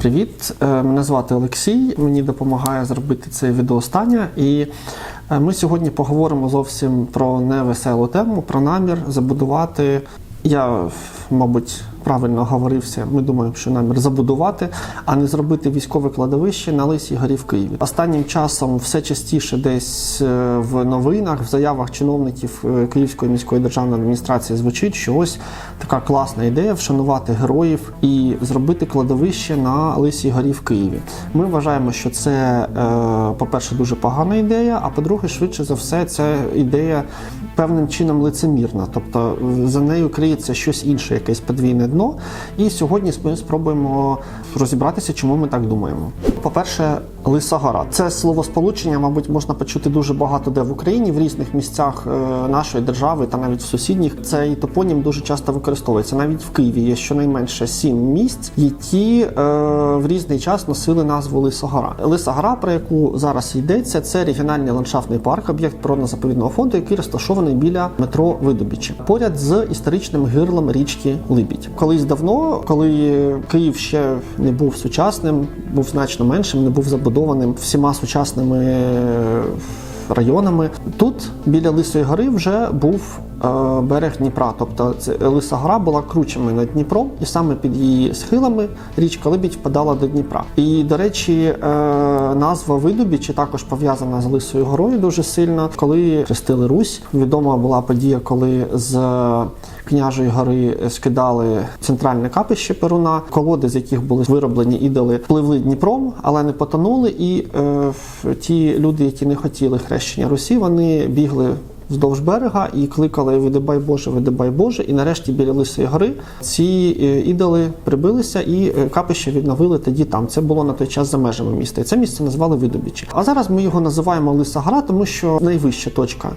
Привіт, Е, мене звати Олексій. Мені допомагає зробити це відеоостання. І е, ми сьогодні поговоримо зовсім про невеселу тему, про намір забудувати. Я, мабуть, правильно говорився. Ми думаємо, що намір забудувати, а не зробити військове кладовище на Лисій горі в Києві. Останнім часом все частіше десь е, в новинах, в заявах чиновників е, Київської міської державної адміністрації звучить, що ось така класна ідея вшанувати героїв і зробити кладовище на Лисій горі в Києві. Ми вважаємо, що це, е, по-перше, дуже погана ідея, а по-друге, швидше за все, це ідея певним чином лицемірна. Тобто за нею криється щось інше, якесь подвійне дно. І сьогодні ми спробуємо розібратися, чому ми так думаємо. По-перше, Лиса гора. Це словосполучення, мабуть, можна почути дуже багато де в Україні, в різних місцях е, нашої держави та навіть в сусідніх. Цей топонім дуже часто використовується. Навіть в Києві є щонайменше сім місць, які е, в різний час носили назву. Лиса гора, про яку зараз йдеться, це регіональний ландшафтний парк, об'єкт природно-заповідного фонду, який розташований біля метро Видобічі, поряд з історичним гирлом річки Либідь. Колись давно, коли Київ ще не був сучасним, був значно меншим, не був забудованим всіма сучасними е, районами. Тут біля Лисої гори вже був берег Дніпра. Тобто Лиса гора була кручами над Дніпром, і саме під її схилами річка Либідь впадала до Дніпра. І, до речі, е, назва Видобічі також пов'язана з Лисою горою дуже сильно. Коли хрестили Русь, відома була подія, коли з княжої гори скидали центральне капище Перуна, колоди, з яких були вироблені ідоли, пливли Дніпром, але не потонули. І е, ті люди, які не хотіли хрещення Русі, вони бігли. Вздовж берега і кликали Видибай Боже, Видибай Боже. І нарешті біля Лисої гори ці е, ідоли прибилися і е, капище відновили тоді там. Це було на той час за межами міста. І це місце назвали Видобічі. А зараз ми його називаємо Лиса Гора, тому що найвища точка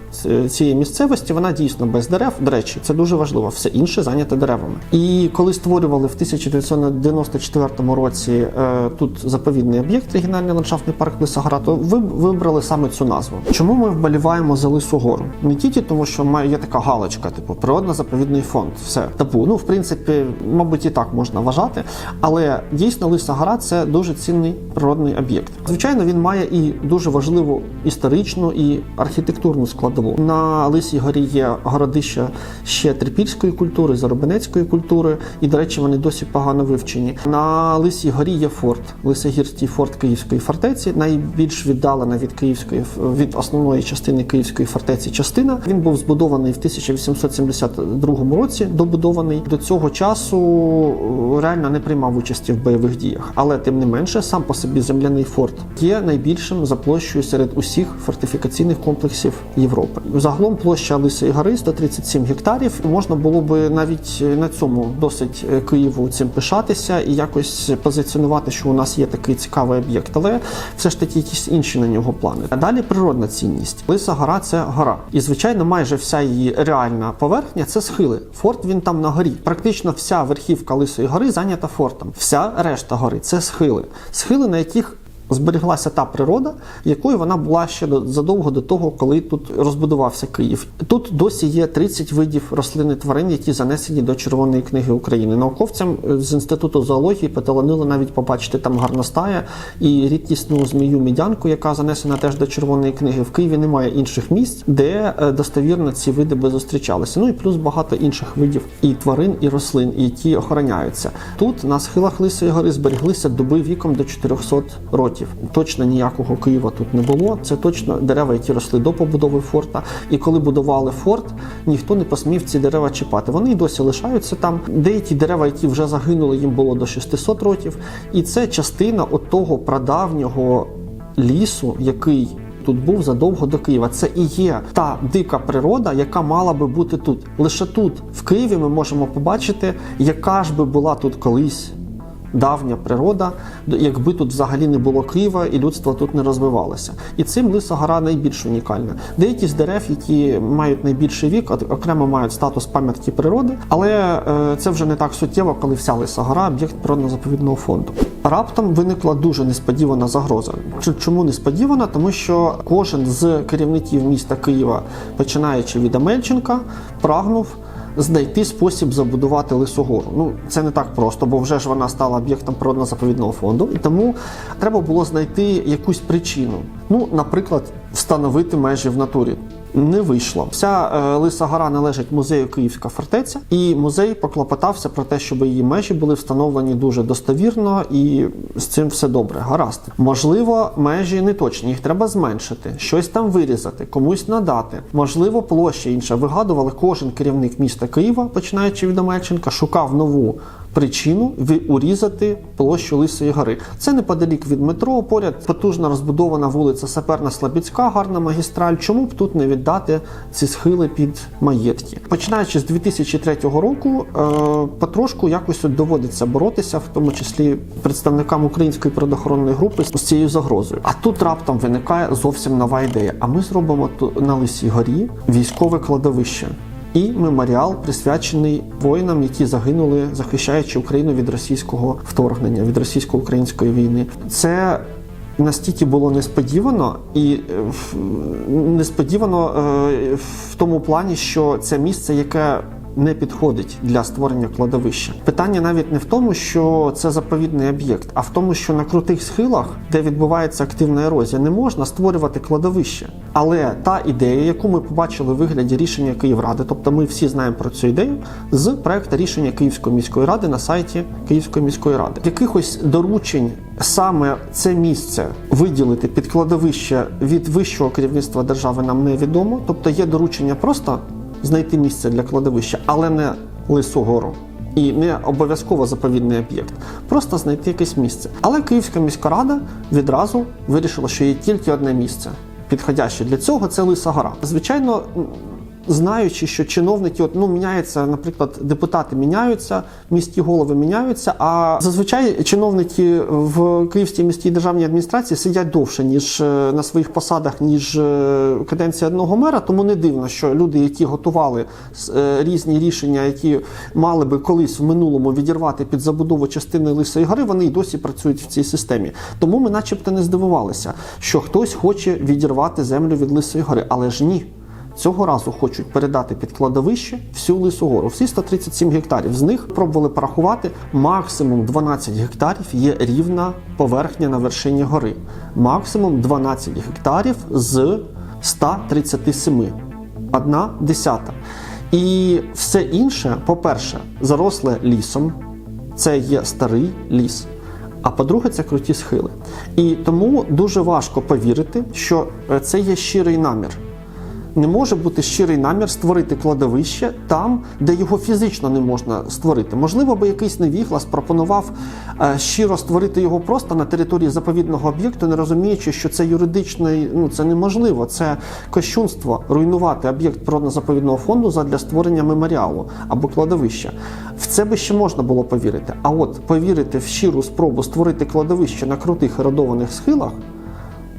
цієї місцевості вона дійсно без дерев. До речі, це дуже важливо. Все інше зайняте деревами. І коли створювали в 1994 році е, тут заповідний об'єкт, регіональний ландшафтний парк Лиса Гора, то ви вибрали саме цю назву. Чому ми вболіваємо за Лису Гору? Не тільки тому, що є така галочка, типу природно-заповідний фонд. Все табу. Ну, в принципі, мабуть, і так можна вважати. Але дійсно Лиса Гора це дуже цінний природний об'єкт. Звичайно, він має і дуже важливу історичну і архітектурну складову. На Лисій горі є городища ще трипільської культури, заробенецької культури, і, до речі, вони досі погано вивчені. На Лисій горі є форт, Лисогірський форт Київської фортеці, найбільш віддалена від Київської від основної частини Київської фортеці. Він був збудований в 1872 році. Добудований до цього часу е, реально не приймав участі в бойових діях, але тим не менше, сам по собі земляний форт є найбільшим за площею серед усіх фортифікаційних комплексів Європи. Загалом площа Лисої гори 137 гектарів. Можна було би навіть на цьому досить е, Києву цим пишатися і якось позиціонувати, що у нас є такий цікавий об'єкт, але все ж таки якісь інші на нього плани. А далі природна цінність. Лиса гора це гора. І звичайно, майже вся її реальна поверхня це схили. Форт він там на горі. Практично вся верхівка Лисої гори зайнята фортом. Вся решта гори це схили. Схили, на яких зберіглася та природа, якою вона була ще до- задовго до того, коли тут розбудувався Київ. Тут досі є 30 видів рослин і тварин, які занесені до Червоної книги України. Науковцям е, з інституту зоології поталанило навіть побачити там гарностая і рідкісну змію мідянку, яка занесена теж до Червоної книги. В Києві немає інших місць, де е, достовірно ці види би зустрічалися. Ну і плюс багато інших видів і тварин, і рослин, які охороняються. Тут на схилах Лисої гори зберіглися дуби віком до 400 років. Точно ніякого Києва тут не було. Це точно дерева, які росли до побудови форта. І коли будували форт, ніхто не посмів ці дерева чіпати. Вони й досі лишаються там. Деякі дерева, які вже загинули, їм було до 600 років. І це частина от того прадавнього лісу, який. Тут був задовго до Києва. Це і є та дика природа, яка мала би бути тут. Лише тут, в Києві, ми можемо побачити, яка ж би була тут колись давня природа, якби тут взагалі не було Києва і людство тут не розвивалося. І цим Лиса гора найбільш унікальна. Деякі з дерев, які мають найбільший вік, окремо мають статус пам'ятки природи, але е, це вже не так суттєво, коли вся Лиса гора об'єкт природно-заповідного фонду. Раптом виникла дуже несподівана загроза. Чому несподівана? Тому що кожен з керівників міста Києва, починаючи від Амельченка, прагнув знайти спосіб забудувати лисогору. Ну це не так просто, бо вже ж вона стала об'єктом природно-заповідного фонду, і тому треба було знайти якусь причину. Ну, наприклад, встановити межі в натурі. Не вийшло. Вся е, Лиса гора належить музею Київська фортеця, і музей поклопотався про те, щоб її межі були встановлені дуже достовірно, і з цим все добре. Гаразд. Можливо, межі не точні, їх треба зменшити, щось там вирізати, комусь надати. Можливо, площа інша. Вигадували кожен керівник міста Києва, починаючи від Омельченка, шукав нову причину урізати площу Лисої гори. Це неподалік від метро, поряд потужно розбудована вулиця Саперна Слобідська, гарна магістраль. Чому б тут не віддати ці схили під маєтки? Починаючи з 2003 року, е, потрошку якось доводиться боротися, в тому числі представникам української природоохоронної групи з цією загрозою. А тут раптом виникає зовсім нова ідея. А ми зробимо на Лисій горі військове кладовище і меморіал присвячений воїнам, які загинули, захищаючи Україну від російського вторгнення, від російсько-української війни. Це настільки було несподівано і е, несподівано е, в тому плані, що це місце, яке не підходить для створення кладовища. Питання навіть не в тому, що це заповідний об'єкт, а в тому, що на крутих схилах, де відбувається активна ерозія, не можна створювати кладовище. Але та ідея, яку ми побачили в вигляді рішення Київради, тобто ми всі знаємо про цю ідею, з проекту рішення Київської міської ради на сайті Київської міської ради. Якихось доручень саме це місце виділити під кладовище від вищого керівництва держави нам невідомо. Тобто є доручення просто знайти місце для кладовища, але не лису гору. І не обов'язково заповідний об'єкт, просто знайти якесь місце. Але Київська міська рада відразу вирішила, що є тільки одне місце підходяще для цього це Лиса гора. Звичайно, знаючи, що чиновники, от, ну, міняються, наприклад, депутати міняються, міські голови міняються. А зазвичай чиновники в Київській міській державній адміністрації сидять довше, ніж е, на своїх посадах, ніж е, каденція одного мера. Тому не дивно, що люди, які готували е, різні рішення, які мали би колись в минулому відірвати під забудову частини Лисої гори, вони й досі працюють в цій системі. Тому ми, начебто, не здивувалися, що хтось хоче відірвати землю від Лисої гори, але ж ні. Цього разу хочуть передати під кладовище всю Лису гору, всі 137 гектарів. З них пробували порахувати максимум 12 гектарів є рівна поверхня на вершині гори. Максимум 12 гектарів з 137. Одна десята. І все інше, по-перше, заросле лісом. Це є старий ліс. А по-друге, це круті схили. І тому дуже важко повірити, що е, це є щирий намір. Не може бути щирий намір створити кладовище там, де його фізично не можна створити. Можливо, би якийсь невіглас пропонував е, щиро створити його просто на території заповідного об'єкту, не розуміючи, що це юридично ну це неможливо. Це кощунство руйнувати об'єкт природно-заповідного фонду задля створення меморіалу або кладовища. В це би ще можна було повірити. А от повірити в щиру спробу створити кладовище на крутих еродованих схилах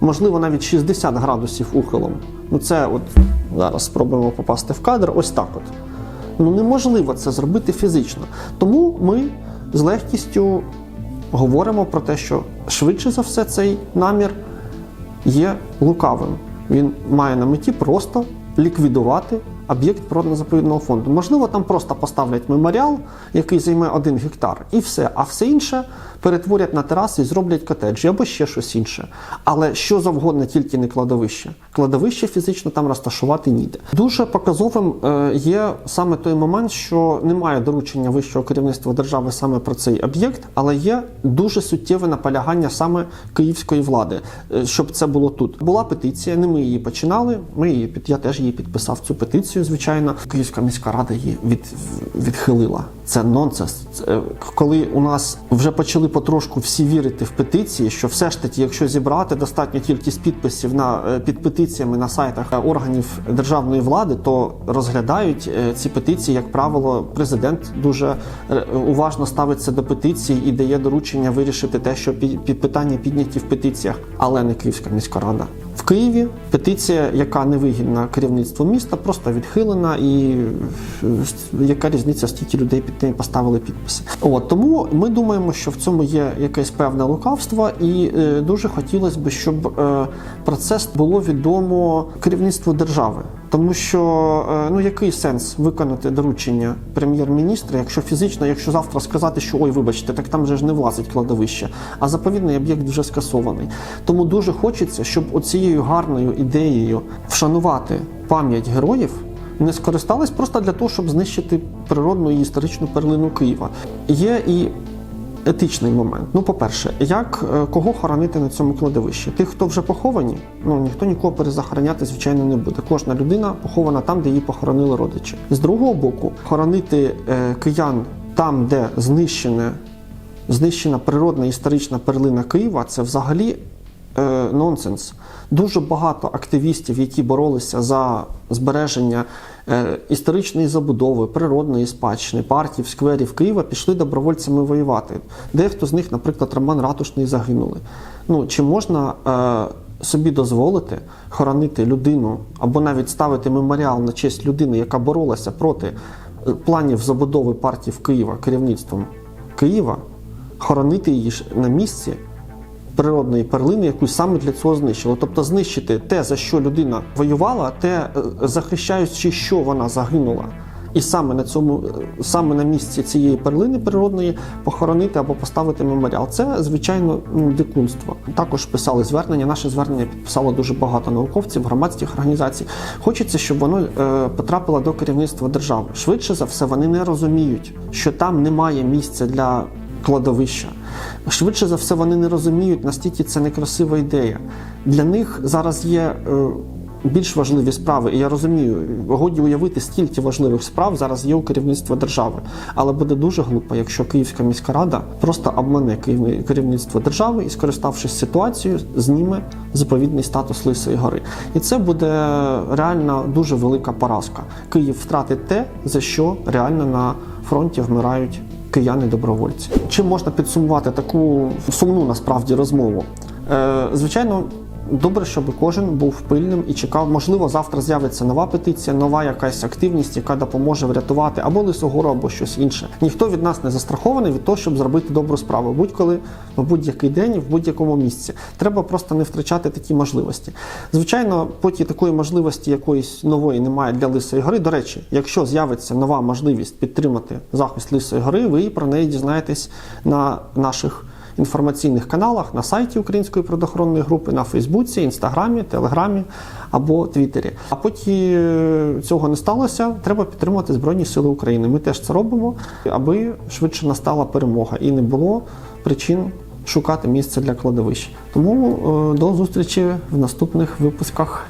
можливо, навіть 60 градусів ухилом. Ну це от зараз спробуємо попасти в кадр. Ось так от. Ну неможливо це зробити фізично. Тому ми з легкістю говоримо про те, що швидше за все цей намір є лукавим. Він має на меті просто ліквідувати об'єкт природно-заповідного фонду. Можливо, там просто поставлять меморіал, який займе один гектар, і все. А все інше перетворять на тераси і зроблять котеджі або ще щось інше. Але що завгодно, тільки не кладовище. Кладовище фізично там розташувати ніде. Дуже показовим е, є саме той момент, що немає доручення вищого керівництва держави саме про цей об'єкт, але є дуже суттєве наполягання саме київської влади, е, щоб це було тут. Була петиція, не ми її починали. Ми її під я теж її підписав цю петицію. Звичайно, Київська міська рада її від, відхилила. Це нонсенс. Е, коли у нас вже почали потрошку всі вірити в петиції, що все ж таки, якщо зібрати достатню кількість підписів на е, під петиціями на сайтах е, органів державної влади, то розглядають ці петиції, як правило, президент дуже уважно ставиться до петицій і дає доручення вирішити те, що пі- пі- питання підняті в петиціях, але не Київська міська рада. Києві петиція, яка невигідна керівництву міста, просто відхилена, і е, яка різниця, стільки людей під нею поставили підписи. От тому ми думаємо, що в цьому є якесь певне лукавство, і е, дуже хотілося б, щоб е, процес було відомо керівництву держави. Тому що е, ну який сенс виконати доручення прем'єр-міністра, якщо фізично, якщо завтра сказати, що ой, вибачте, так там же ж не влазить кладовище, а заповідний об'єкт вже скасований. Тому дуже хочеться, щоб оцією гарною ідеєю вшанувати пам'ять героїв. Не скористались просто для того, щоб знищити природну і історичну перлину Києва. Є і етичний момент. Ну, по-перше, як е, кого хоронити на цьому кладовищі? Тих, хто вже поховані, ну ніхто нікого перезахороняти, звичайно, не буде. Кожна людина похована там, де її похоронили родичі. З другого боку, хоронити е, киян там, де знищене, знищена природна історична перлина Києва, це взагалі е, нонсенс. Дуже багато активістів, які боролися за збереження е, історичної забудови, природної спадщини, парків, скверів Києва, пішли добровольцями воювати. Дехто з них, наприклад, Роман Ратушний загинули. Ну чи можна е, собі дозволити хоронити людину або навіть ставити меморіал на честь людини, яка боролася проти е, планів забудови партії в Києва керівництвом Києва, хоронити її ж на місці природної перлини, яку саме для цього знищили. Тобто знищити те, за що людина воювала, те, е, захищаючи, що вона загинула. І саме на цьому, е, саме на місці цієї перлини природної похоронити або поставити меморіал. Це звичайно ну, дикунство. Також писали звернення. Наше звернення підписало дуже багато науковців, громадських організацій. Хочеться, щоб воно е, потрапило до керівництва держави. Швидше за все, вони не розуміють, що там немає місця для кладовища. Швидше за все, вони не розуміють, настільки це некрасива ідея. Для них зараз є е, більш важливі справи, і я розумію, годі уявити, стільки важливих справ зараз є у керівництва держави. Але буде дуже глупо, якщо Київська міська рада просто обмане керівни- керівництво держави і, скориставшись ситуацією, зніме заповідний статус Лисої гори. І це буде реально дуже велика поразка. Київ втратить те, за що реально на фронті вмирають кияни-добровольці. Чим можна підсумувати таку сумну насправді розмову? Е, звичайно. Добре, щоб кожен був пильним і чекав. Можливо, завтра з'явиться нова петиція, нова якась активність, яка допоможе врятувати або лисогору, або щось інше. Ніхто від нас не застрахований від того, щоб зробити добру справу. Будь-коли, в будь-який день, в будь-якому місці. Треба просто не втрачати такі можливості. Звичайно, поки такої можливості якоїсь нової немає для Лисої гори. До речі, якщо з'явиться нова можливість підтримати захист Лисої гори, ви про неї дізнаєтесь на наших інформаційних каналах на сайті Української природоохоронної групи, на Фейсбуці, Інстаграмі, Телеграмі або Твіттері. А поки цього не сталося, треба підтримувати Збройні Сили України. Ми теж це робимо, аби швидше настала перемога і не було причин шукати місце для кладовищ. Тому е, до зустрічі в наступних випусках.